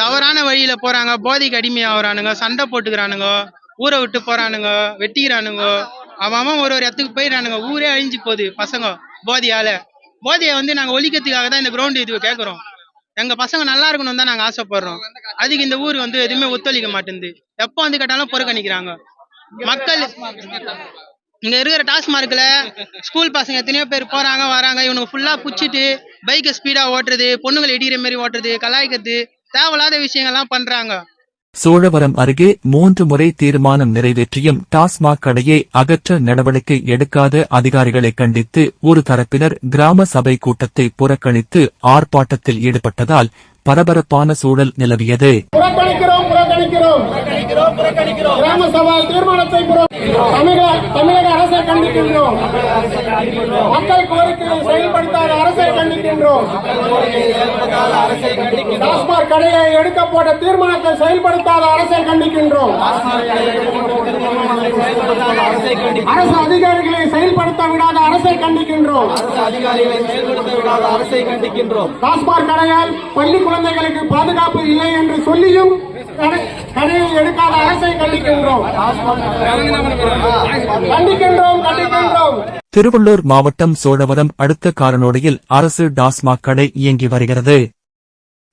தவறான வழியில போறாங்க போதைக்கு அடிமையாகிறானுங்க சண்டை போட்டுக்கிறானுங்க ஊரை விட்டு போறானுங்க வெட்டிக்கிறானுங்க. அவன் ஒரு ஒரு இடத்துக்கு போயிடறானுங்க ஊரே அழிஞ்சு போகுது பசங்க போதையால. போதையை வந்து நாங்க ஒழிக்கிறதுக்காக தான் இந்த கிரவுண்ட் இது கேட்குறோம் எங்க பசங்க நல்லா இருக்கணும் தான் நாங்க ஆசைப்படுறோம். அதுக்கு இந்த ஊர் வந்து எதுவுமே ஒத்துழைக்க மாட்டேங்குது. எப்போ வந்து கேட்டாலும் புறக்கணிக்கிறாங்க. மக்கள் இங்க இருக்கிற டாஸ்மார்க்ல ஸ்கூல் பசங்க எத்தனையோ பேர் போறாங்க வராங்க. இவனுக்கு ஃபுல்லா புடிச்சிட்டு பைக்கை ஸ்பீடா ஓட்டுறது பொண்ணுங்களை இடிக்கிற மாதிரி ஓட்டுறது கலாய்க்கிறது. தேவையில்லாத விஷயங்கள்லாம் பண்றாங்க. சோழவரம் அருகே மூன்று முறை தீர்மானம் நிறைவேற்றியும் டாஸ்மாக் கடையை அகற்ற நடவடிக்கை எடுக்காத அதிகாரிகளை கண்டித்து ஒரு தரப்பினர் கிராம சபை கூட்டத்தை புறக்கணித்து ஆர்ப்பாட்டத்தில் ஈடுபட்டதால் பரபரப்பான சூழல் நிலவியது. புறக்கணிக்கிறோம் புறக்கணிக்கிறோம். கிராம சபா தீர்மானத்தை புற- தமிழக தமிழக அரசை கண்டிக்கின்றோம் மக்கள் கோரிக்கையை செயல்படுத்தாத அரசை கண்டிக்கின்றோம் டாஸ்மாக் கடையை எடுக்க போட்ட தீர்மானத்தை செயல்படுத்தாத அரசை கண்டிக்கின்றோம். அரசு அதிகாரிகளை செயல்படுத்த விடாத அரசை கண்டிக்கின்றோம். டாஸ்மாக் கடையால் பள்ளி குழந்தைகளுக்கு பாதுகாப்பு இல்லை என்று சொல்லியும் கடையை எடுக்காத அரசை கண்டிக்கின்றோம். கண்டிக்கின்றோம் கண்டிக்கின்றோம். திருவள்ளூர் மாவட்டம் சோழவரம் அடுத்த காரனோடையில் அரசு டாஸ்மாக் கடை இயங்கி வருகிறது.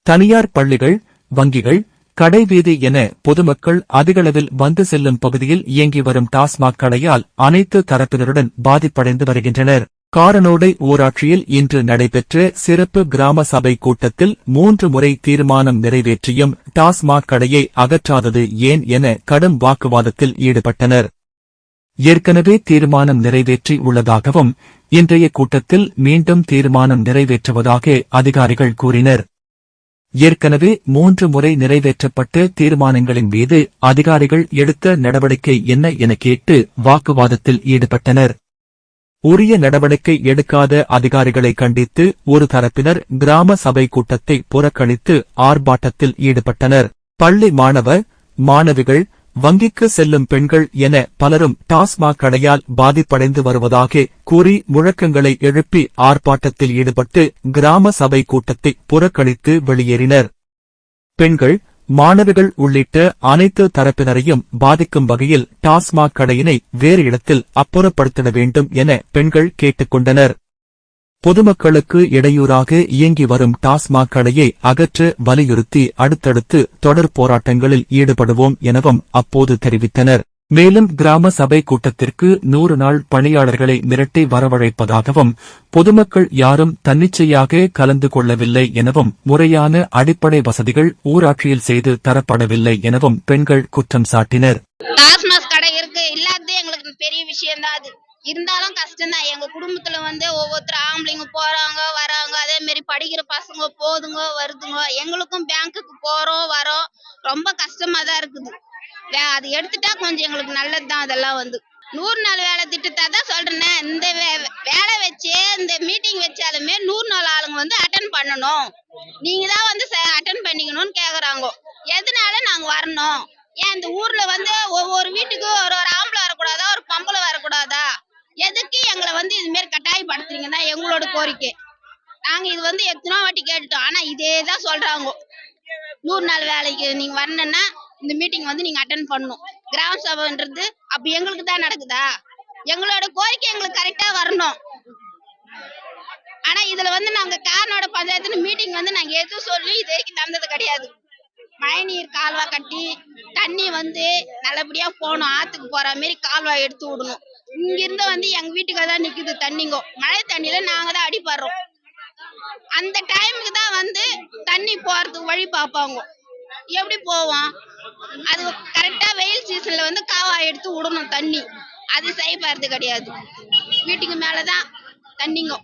தனியார் பள்ளிகள் வங்கிகள் கடைவீதி என பொதுமக்கள் அதிகளவில் வந்து செல்லும் பகுதியில் இயங்கி வரும் டாஸ்மாக் கடையால் அனைத்து தரப்பினருடன் பாதிப்படைந்து வருகின்றனர். காரனோடை ஊராட்சியில் இன்று நடைபெற்ற சிறப்பு கிராம சபை கூட்டத்தில் மூன்று முறை தீர்மானம் நிறைவேற்றியும் டாஸ்மாக் கடையை அகற்றாதது ஏன் என கடும் வாக்குவாதத்தில் ஈடுபட்டனர். ஏற்கனவே தீர்மானம் நிறைவேற்றி உள்ளதாகவும் இன்றைய கூட்டத்தில் மீண்டும் தீர்மானம் நிறைவேற்றுவதாக அதிகாரிகள் கூறினர். ஏற்கனவே மூன்று முறை நிறைவேற்றப்பட்ட தீர்மானங்களின் மீது அதிகாரிகள் எடுத்த நடவடிக்கை என்ன என கேட்டு வாக்குவாதத்தில் ஈடுபட்டனர். உரிய நடவடிக்கை எடுக்காத அதிகாரிகளை கண்டித்து ஒரு தரப்பினர் கிராம சபை கூட்டத்தை புறக்கணித்து ஆர்ப்பாட்டத்தில் ஈடுபட்டனர். பள்ளி மாணவ மாணவிகள் வங்கிக்கு செல்லும் பெண்கள் என பலரும் டாஸ்மாக் கடையால் பாதிப்படைந்து வருவதாக கூறி முழக்கங்களை எழுப்பி ஆர்ப்பாட்டத்தில் ஈடுபட்டு கிராம சபை கூட்டத்தை புறக்கணித்து வெளியேறினர். பெண்கள் மாணவர்கள் உள்ளிட்ட அனைத்து தரப்பினரையும் பாதிக்கும் வகையில் டாஸ்மாக் கடையினை வேறு இடத்தில் அப்புறப்படுத்திட வேண்டும் என பெண்கள் கேட்டுக்கொண்டனர். பொதுமக்களுக்கு இடையூறாக இயங்கி வரும் டாஸ்மாக் கடையை அகற்ற வலியுறுத்தி அடுத்தடுத்து தொடர் போராட்டங்களில் ஈடுபடுவோம் எனவும் அப்போது தெரிவித்தனர். மேலும் கிராம சபை கூட்டத்திற்கு நூறு நாள் பணியாளர்களை மிரட்டி வரவழைப்பதாகவும் பொதுமக்கள் யாரும் தன்னிச்சையாக கலந்து கொள்ளவில்லை எனவும் முறையான அடிப்படை வசதிகள் ஊராட்சியில் செய்து தரப்படவில்லை எனவும் பெண்கள் குற்றம் சாட்டினர். கடை இருக்கு எங்களுக்கு பெரிய விஷயம் தான் அது. இருந்தாலும் கஷ்டம் தான் எங்க குடும்பத்துல வந்து ஒவ்வொருத்தர் ஆம்பளைங்க போறாங்க வராங்க. அதே மாதிரி படிக்கிற பசங்க போதுங்க வருதுங்க. எங்களுக்கும் பேங்க்குக்கு போறோம் வரோம். ரொம்ப கஷ்டமா தான் இருக்குது. வே- அது எடுத்துட்டா கொஞ்சம் எங்களுக்கு நல்லது தான் அதெல்லாம் வந்து. நூறு நாள் வேலை திட்டத்தை தான் சொல்றேனே இந்த வே- வேலை வச்சு இந்த மீட்டிங் வச்சாலுமே நூறு நாள் ஆளுங்க வந்து அட்டன் பண்ணணும். நீங்க தான் வந்து அட்டன் பண்ணிக்கணும்னு கேக்குறாங்க. எதனால நாங்க வரணும்? ஏன் இந்த ஊர்ல வந்து ஒவ்வொரு வீட்டுக்கு ஒரு ஒரு ஆம்பளை வரக்கூடாதா ஒரு பொம்பளை வரக்கூடாதா எதுக்கு எங்களை வந்து இது மாதிரி கட்டாயப்படுத்துறீங்க தான் எங்களோட கோரிக்கை. நாங்க இது வந்து எத்தனை வாட்டி கேட்டுட்டோம். ஆனா இதே தான் சொல்றாங்க. நூறு நாள் வேலைக்கு நீங்க வரணும்னா இந்த மீட்டிங் வந்து நீங்க அட்டன் பண்ணணும். கிராம சபைன்றது அப்ப எங்களுக்கு தான் நடக்குதா? எங்களோட கோரிக்கை எங்களுக்கு கரெக்டா வரணும். ஆனா இதுல வந்து நாங்க காரனோட பஞ்சாயத்துன்னு மீட்டிங் வந்து நாங்க எதுவும் சொல்லி இது வரைக்கும் தந்தது கிடையாது. மழைநீர் கால்வா கட்டி தண்ணி வந்து நல்லபடியா போகணும். ஆத்துக்கு போற மாதிரி கால்வா எடுத்து விடணும். இங்க இருந்து வந்து எங்க வீட்டுக்கு தான் நிக்குது தண்ணிங்கோ. மழை தண்ணியில நாங்க தான் அடிப்படுறோம் அந்த டைமுக்கு தான் வந்து தண்ணி போறதுக்கு வழி பார்ப்பாங்க. எப்படி போவோம்? அது கரெக்டா வெயில் சீசன்ல வந்து காவா எடுத்து விடணும் தண்ணி. அது செய்யப்படுறது கிடையாது. வீட்டுக்கு மேலதான் தண்ணிங்க.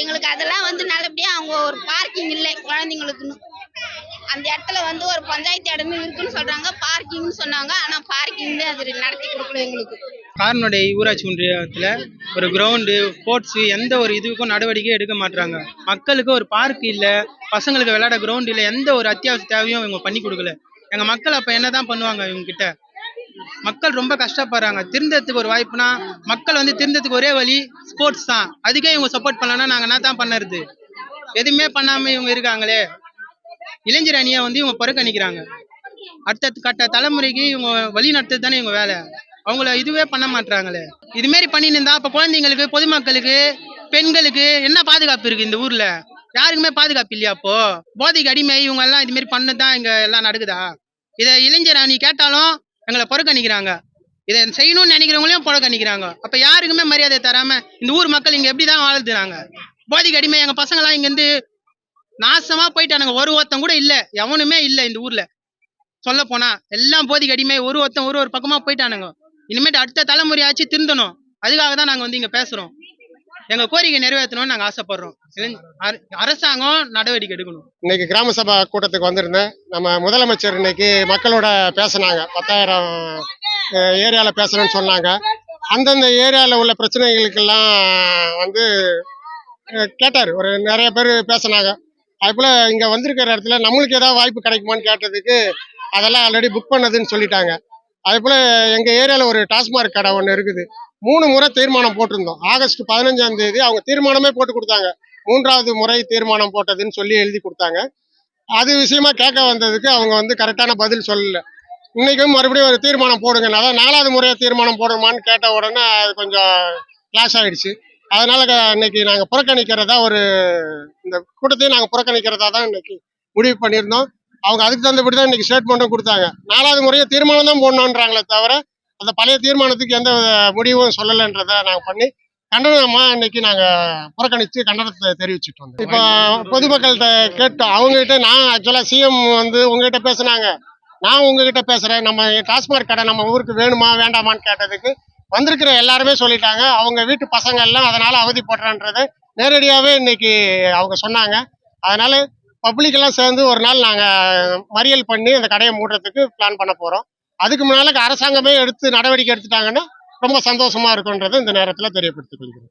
எங்களுக்கு அதெல்லாம் வந்து நல்லபடியா அவங்க ஒரு பார்க்கிங் இல்லை குழந்தைங்களுக்குன்னு. அந்த இடத்துல வந்து ஒரு பஞ்சாயத்து இடமே இருக்குன்னு சொல்றாங்க. பார்க்கிங்னு சொன்னாங்க. ஆனா பார்க்கிங் அது நடத்தி கொடுக்கல எங்களுக்கு. காரனுடைய ஊராட்சி ஒன்றியத்தில் ஒரு கிரவுண்டு ஸ்போர்ட்ஸு எந்த ஒரு இதுக்கும் நடவடிக்கை எடுக்க மாட்றாங்க. மக்களுக்கு ஒரு பார்க் இல்லை பசங்களுக்கு விளையாட கிரவுண்ட் இல்லை எந்த ஒரு அத்தியாவசிய தேவையும் இவங்க பண்ணி கொடுக்கல. எங்கள் மக்கள் அப்போ என்ன தான் பண்ணுவாங்க இவங்க கிட்ட மக்கள் ரொம்ப கஷ்டப்படுறாங்க. திருந்தத்துக்கு ஒரு வாய்ப்புனா மக்கள் வந்து திருந்தத்துக்கு ஒரே வழி ஸ்போர்ட்ஸ் தான். அதுக்கே இவங்க சப்போர்ட் பண்ணலன்னா நாங்கள் என்ன தான் பண்ணுறது? எதுவுமே பண்ணாமல் இவங்க இருக்காங்களே. இளைஞர் அணியை வந்து இவங்க புறக்கணிக்கிறாங்க. அடுத்த கட்ட தலைமுறைக்கு இவங்க வழி நடத்துறது தானே இவங்க வேலை. அவங்கள இதுவே பண்ண மாட்டாங்களே இது மாதிரி பண்ணிட்டு இருந்தா அப்ப குழந்தைங்களுக்கு பொதுமக்களுக்கு பெண்களுக்கு என்ன பாதுகாப்பு இருக்கு இந்த ஊர்ல? யாருக்குமே பாதுகாப்பு இல்லையா அப்போ? போதைக்கு அடிமை இவங்க எல்லாம் இது மாதிரி பண்ணதான் இங்க எல்லாம் நடக்குதா? இதை இளைஞர் அணி கேட்டாலும் எங்களை புறக்கணிக்கிறாங்க. இதை செய்யணும்னு நினைக்கிறவங்களையும் புறக்கணிக்கிறாங்க. அப்ப யாருக்குமே மரியாதை தராம இந்த ஊர் மக்கள் இங்க எப்படிதான் வாழ்த்துறாங்க போதைக்கு அடிமை எங்க பசங்களாம் இங்கேருந்து இங்க இருந்து நாசமா போயிட்டானுங்க. ஒரு ஒருத்தன் கூட இல்ல. எவனுமே இல்ல இந்த ஊர்ல. சொல்ல போனா எல்லாம் போதைக்கு அடிமை ஒரு ஒருத்தன் ஒரு ஒரு பக்கமா போயிட்டானுங்க. இனிமேட்டு அடுத்த தலைமுறையாச்சும் திருந்தணும். அதுக்காக தான் நாங்க வந்து இங்க பேசுறோம். எங்க கோரிக்கை நிறைவேற்றணும்னு நாங்க ஆசைப்படுறோம். அரசாங்கம் நடவடிக்கை எடுக்கணும். இன்னைக்கு கிராம சபா கூட்டத்துக்கு வந்திருந்தேன். நம்ம முதலமைச்சர் இன்னைக்கு மக்களோட பேசினாங்க. பத்தாயிரம் ஏரியால பேசணும்னு சொன்னாங்க. அந்தந்த ஏரியால உள்ள பிரச்சனைகளுக்கெல்லாம் வந்து கேட்டார். ஒரு நிறைய பேர் பேசினாங்க. அதுபோல இங்க வந்திருக்கிற இடத்துல நம்மளுக்கு ஏதாவது வாய்ப்பு கிடைக்குமான்னு கேட்டதுக்கு அதெல்லாம் ஆல்ரெடி புக் பண்ணதுன்னு சொல்லிட்டாங்க. அதே போல் எங்க ஏரியாவில் ஒரு டாஸ்மார்க் கடை ஒன்று இருக்குது. மூணு முறை தீர்மானம் போட்டிருந்தோம். ஆகஸ்ட் பதினஞ்சாம் தேதி அவங்க தீர்மானமே போட்டு கொடுத்தாங்க. மூன்றாவது முறை தீர்மானம் போட்டதுன்னு சொல்லி எழுதி கொடுத்தாங்க. அது விஷயமா கேட்க வந்ததுக்கு அவங்க வந்து கரெக்டான பதில் சொல்லல. இன்னைக்கும் மறுபடியும் ஒரு தீர்மானம் போடுங்க. அதான் நாலாவது முறையை தீர்மானம் போடுமான்னு கேட்ட உடனே அது கொஞ்சம் கிளாஸ் ஆயிடுச்சு. அதனால இன்னைக்கு நாங்கள் புறக்கணிக்கிறதா ஒரு இந்த கூட்டத்தையும் நாங்கள் புறக்கணிக்கிறதா தான் இன்னைக்கு முடிவு பண்ணியிருந்தோம். அவங்க அதுக்கு தகுந்தபடி தான் இன்னைக்கு ஸ்டேட்மெண்ட்டும் கொடுத்தாங்க. நாலாவது முறையை தீர்மானம் தான் போடணுன்றாங்களே தவிர அந்த பழைய தீர்மானத்துக்கு எந்த முடிவும் சொல்லலைன்றதை நாங்கள் பண்ணி கண்டனமாக இன்னைக்கு நாங்கள் புறக்கணித்து கண்டனத்தை தெரிவிச்சுட்டு வந்தோம். இப்போ பொதுமக்கள்கிட்ட கேட்டோம். அவங்ககிட்ட நான் ஆக்சுவலாக சிஎம் வந்து உங்ககிட்ட பேசுனாங்க. நான் உங்ககிட்ட பேசுகிறேன் நம்ம டாஸ்மாக் கடை நம்ம ஊருக்கு வேணுமா வேண்டாமான்னு கேட்டதுக்கு வந்திருக்கிற எல்லாருமே சொல்லிட்டாங்க. அவங்க வீட்டு பசங்க எல்லாம் அதனால அவதிப்படுறன்றதை நேரடியாகவே இன்னைக்கு அவங்க சொன்னாங்க. அதனால பப்ளிக் எல்லாம் சேர்ந்து ஒரு நாள் நாங்கள் மறியல் பண்ணி அந்த கடையை மூடுறதுக்கு பிளான் பண்ண போகிறோம் அதுக்கு முன்னால அரசாங்கமே எடுத்து நடவடிக்கை எடுத்துட்டாங்கன்னா ரொம்ப சந்தோஷமா இருக்கும்ன்றதை இந்த நேரத்தில் தெரியப்படுத்திக் கொள்கிறேன்.